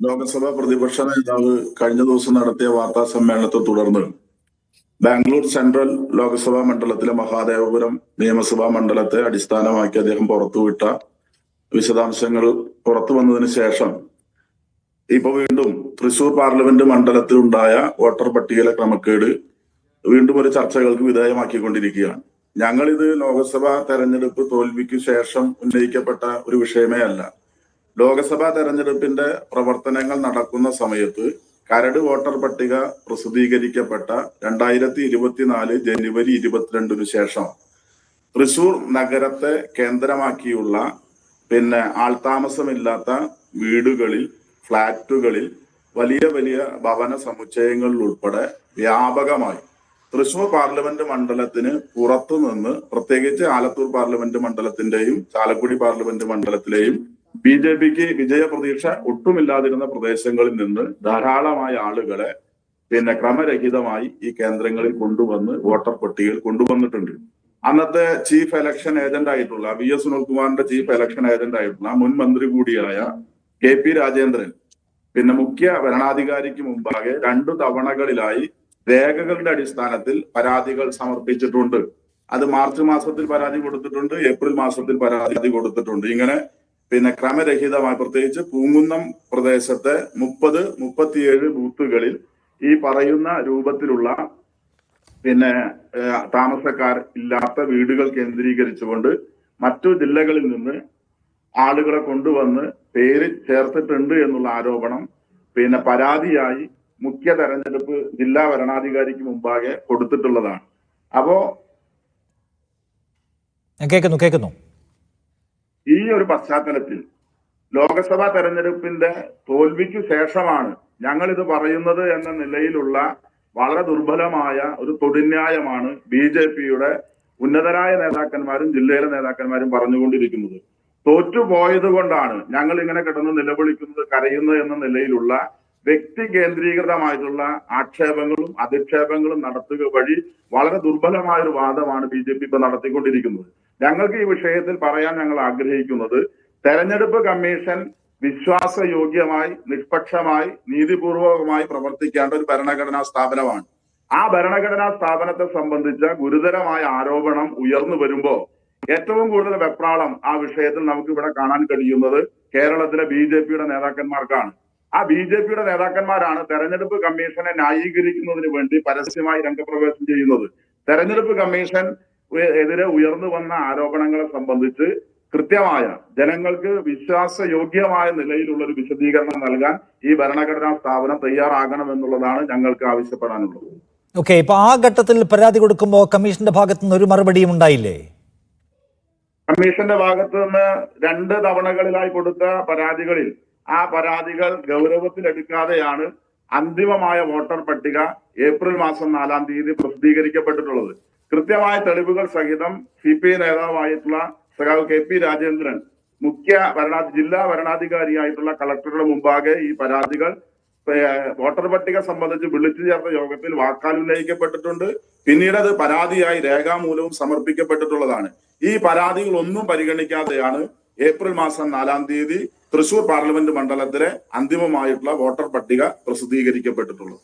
ലോക്സഭാ പ്രതിപക്ഷ നേതാവ് കഴിഞ്ഞ ദിവസം നടത്തിയ വാർത്താ സമ്മേളനത്തെ തുടർന്ന് ബാംഗ്ലൂർ സെൻട്രൽ ലോക്സഭാ മണ്ഡലത്തിലെ മഹാദേവപുരം നിയമസഭാ മണ്ഡലത്തെ അടിസ്ഥാനമാക്കി അദ്ദേഹം പുറത്തുവിട്ട വിശദാംശങ്ങൾ പുറത്തു വന്നതിന് ശേഷം ഇപ്പൊ വീണ്ടും തൃശൂർ പാർലമെന്റ് മണ്ഡലത്തിലുണ്ടായ വോട്ടർ പട്ടികയിലെ ക്രമക്കേട് വീണ്ടും ഒരു ചർച്ചകൾക്ക് വിധേയമാക്കിക്കൊണ്ടിരിക്കുകയാണ്. ഞങ്ങളിത് ലോക്സഭാ തെരഞ്ഞെടുപ്പ് തോൽവിക്ക് ശേഷം ഉന്നയിക്കപ്പെട്ട ഒരു വിഷയമേ അല്ല. ലോക്സഭാ തെരഞ്ഞെടുപ്പിന്റെ പ്രവർത്തനങ്ങൾ നടക്കുന്ന സമയത്ത് കരട് വോട്ടർ പട്ടിക പ്രസിദ്ധീകരിക്കപ്പെട്ട രണ്ടായിരത്തി ഇരുപത്തിനാല് ജനുവരി ഇരുപത്തിരണ്ടിനു ശേഷം തൃശൂർ നഗരത്തെ കേന്ദ്രമാക്കിയുള്ള പിന്നെ ആൾതാമസമില്ലാത്ത വീടുകളിൽ ഫ്ളാറ്റുകളിൽ വലിയ വലിയ ഭവന സമുച്ചയങ്ങളിൽ ഉൾപ്പെടെ വ്യാപകമായി തൃശൂർ പാർലമെന്റ് മണ്ഡലത്തിന് പുറത്തു നിന്ന് പ്രത്യേകിച്ച് ആലത്തൂർ പാർലമെന്റ് മണ്ഡലത്തിന്റെയും ചാലക്കുടി പാർലമെന്റ് മണ്ഡലത്തിലെയും ബി ജെ പിക്ക് വിജയ പ്രതീക്ഷ ഒട്ടുമില്ലാതിരുന്ന പ്രദേശങ്ങളിൽ നിന്ന് ധാരാളമായ ആളുകളെ പിന്നെ ക്രമരഹിതമായി ഈ കേന്ദ്രങ്ങളിൽ കൊണ്ടുവന്ന് വോട്ടർ പട്ടികയിൽ കൊണ്ടുവന്നിട്ടുണ്ട്. അന്നത്തെ ചീഫ് എലക്ഷൻ ഏജന്റ് ആയിട്ടുള്ള വി എസ് സുനിൽകുമാറിന്റെ ചീഫ് എലക്ഷൻ ഏജന്റ് ആയിട്ടുള്ള മുൻ മന്ത്രി കൂടിയായ കെ പി രാജേന്ദ്രൻ പിന്നെ മുഖ്യ ഭരണാധികാരിക്ക് മുമ്പാകെ രണ്ടു തവണകളിലായി രേഖകളുടെ അടിസ്ഥാനത്തിൽ പരാതികൾ സമർപ്പിച്ചിട്ടുണ്ട്. അത് മാർച്ച് മാസത്തിൽ പരാതി കൊടുത്തിട്ടുണ്ട് ഏപ്രിൽ മാസത്തിൽ പരാതി കൊടുത്തിട്ടുണ്ട്. ഇങ്ങനെ പിന്നെ ക്രമരഹിതമായി പ്രത്യേകിച്ച് പൂങ്കുന്നം പ്രദേശത്തെ മുപ്പത് മുപ്പത്തിയേഴ് ബൂത്തുകളിൽ ഈ പറയുന്ന രൂപത്തിലുള്ള പിന്നെ താമസക്കാർ ഇല്ലാത്ത വീടുകൾ കേന്ദ്രീകരിച്ചുകൊണ്ട് മറ്റു ജില്ലകളിൽ നിന്ന് ആളുകളെ കൊണ്ടുവന്ന് പേര് ചേർത്തിട്ടുണ്ട് എന്നുള്ള ആരോപണം പിന്നെ പരാതിയായി മുഖ്യ തെരഞ്ഞെടുപ്പ് ജില്ലാ ഭരണാധികാരിക്ക് മുമ്പാകെ കൊടുത്തിട്ടുള്ളതാണ്. അപ്പോ കേൾക്കുന്നു കേൾക്കുന്നു. ഈ ഒരു പശ്ചാത്തലത്തിൽ ലോക്സഭാ തെരഞ്ഞെടുപ്പിന്റെ തോൽവിക്ക് ശേഷമാണ് ഞങ്ങൾ ഇത് പറയുന്നത് എന്ന നിലയിലുള്ള വളരെ ദുർബലമായ ഒരു തൊടിന്യായമാണ് ബി ജെ പിയുടെ ഉന്നതരായ നേതാക്കന്മാരും ജില്ലയിലെ നേതാക്കന്മാരും പറഞ്ഞുകൊണ്ടിരിക്കുന്നത്. തോറ്റുപോയത് കൊണ്ടാണ് ഞങ്ങൾ ഇങ്ങനെ കിടന്ന് നിലവിളിക്കുന്നത് കരയുന്നത് എന്ന നിലയിലുള്ള വ്യക്തി കേന്ദ്രീകൃതമായിട്ടുള്ള ആക്ഷേപങ്ങളും അധിക്ഷേപങ്ങളും നടത്തുക വഴി വളരെ ദുർബലമായ ഒരു വാദമാണ് ബി ജെ പി ഇപ്പൊ നടത്തിക്കൊണ്ടിരിക്കുന്നത്. ഞങ്ങൾക്ക് ഈ വിഷയത്തിൽ പറയാൻ ഞങ്ങൾ ആഗ്രഹിക്കുന്നത് തെരഞ്ഞെടുപ്പ് കമ്മീഷൻ വിശ്വാസയോഗ്യമായി നിഷ്പക്ഷമായി നീതിപൂർവകമായി പ്രവർത്തിക്കേണ്ട ഒരു ഭരണഘടനാ സ്ഥാപനമാണ്. ആ ഭരണഘടനാ സ്ഥാപനത്തെ സംബന്ധിച്ച ഗുരുതരമായ ആരോപണം ഉയർന്നു വരുമ്പോ ഏറ്റവും കൂടുതൽ വെപ്രാളം ആ വിഷയത്തിൽ നമുക്ക് ഇവിടെ കാണാൻ കഴിയുന്നത് കേരളത്തിലെ ബി നേതാക്കന്മാർക്കാണ്. ആ ബി ജെ പിയുടെ നേതാക്കന്മാരാണ് തെരഞ്ഞെടുപ്പ് കമ്മീഷനെ ന്യായീകരിക്കുന്നതിന് വേണ്ടി പരസ്യമായി രംഗപ്രവേശം ചെയ്യുന്നത്. തെരഞ്ഞെടുപ്പ് കമ്മീഷൻ എതിരെ ഉയർന്നു വന്ന ആരോപണങ്ങളെ സംബന്ധിച്ച് കൃത്യമായ ജനങ്ങൾക്ക് വിശ്വാസയോഗ്യമായ നിലയിലുള്ള ഒരു വിശദീകരണം നൽകാൻ ഈ ഭരണഘടനാ സ്ഥാപനം തയ്യാറാകണം എന്നുള്ളതാണ് ഞങ്ങൾക്ക് ആവശ്യപ്പെടാനുള്ളത്. ഓക്കെ ഇപ്പൊ ആ ഘട്ടത്തിൽ പരാതി കൊടുക്കുമ്പോൾ കമ്മീഷന്റെ ഭാഗത്തു നിന്ന് ഒരു മറുപടിയും ഉണ്ടായില്ലേ? കമ്മീഷന്റെ ഭാഗത്തു നിന്ന് രണ്ട് തവണകളിലായി കൊടുത്ത പരാതികളിൽ ആ പരാതികൾ ഗൗരവത്തിലെടുക്കാതെയാണ് അന്തിമമായ വോട്ടർ പട്ടിക ഏപ്രിൽ മാസം നാലാം തീയതി പ്രസിദ്ധീകരിക്കപ്പെട്ടിട്ടുള്ളത്. കൃത്യമായ തെളിവുകൾ സഹിതം സി പി ഐ നേതാവായിട്ടുള്ള സഖാവ് കെ പി രാജേന്ദ്രൻ മുഖ്യ ഭരണാ ജില്ലാ ഭരണാധികാരിയായിട്ടുള്ള കളക്ടറുടെ മുമ്പാകെ ഈ പരാതികൾ വോട്ടർ പട്ടിക സംബന്ധിച്ച് വിളിച്ചു ചേർത്ത യോഗത്തിൽ വാക്കാൽ ഉന്നയിക്കപ്പെട്ടിട്ടുണ്ട്. പിന്നീട് അത് പരാതിയായി രേഖാമൂലവും സമർപ്പിക്കപ്പെട്ടിട്ടുള്ളതാണ്. ഈ പരാതികൾ ഒന്നും പരിഗണിക്കാതെയാണ് ഏപ്രിൽ മാസം നാലാം തീയതി തൃശൂർ പാർലമെന്റ് മണ്ഡലത്തിലെ അന്തിമമായിട്ടുള്ള വോട്ടർ പട്ടിക പ്രസിദ്ധീകരിക്കപ്പെട്ടിട്ടുള്ളത്.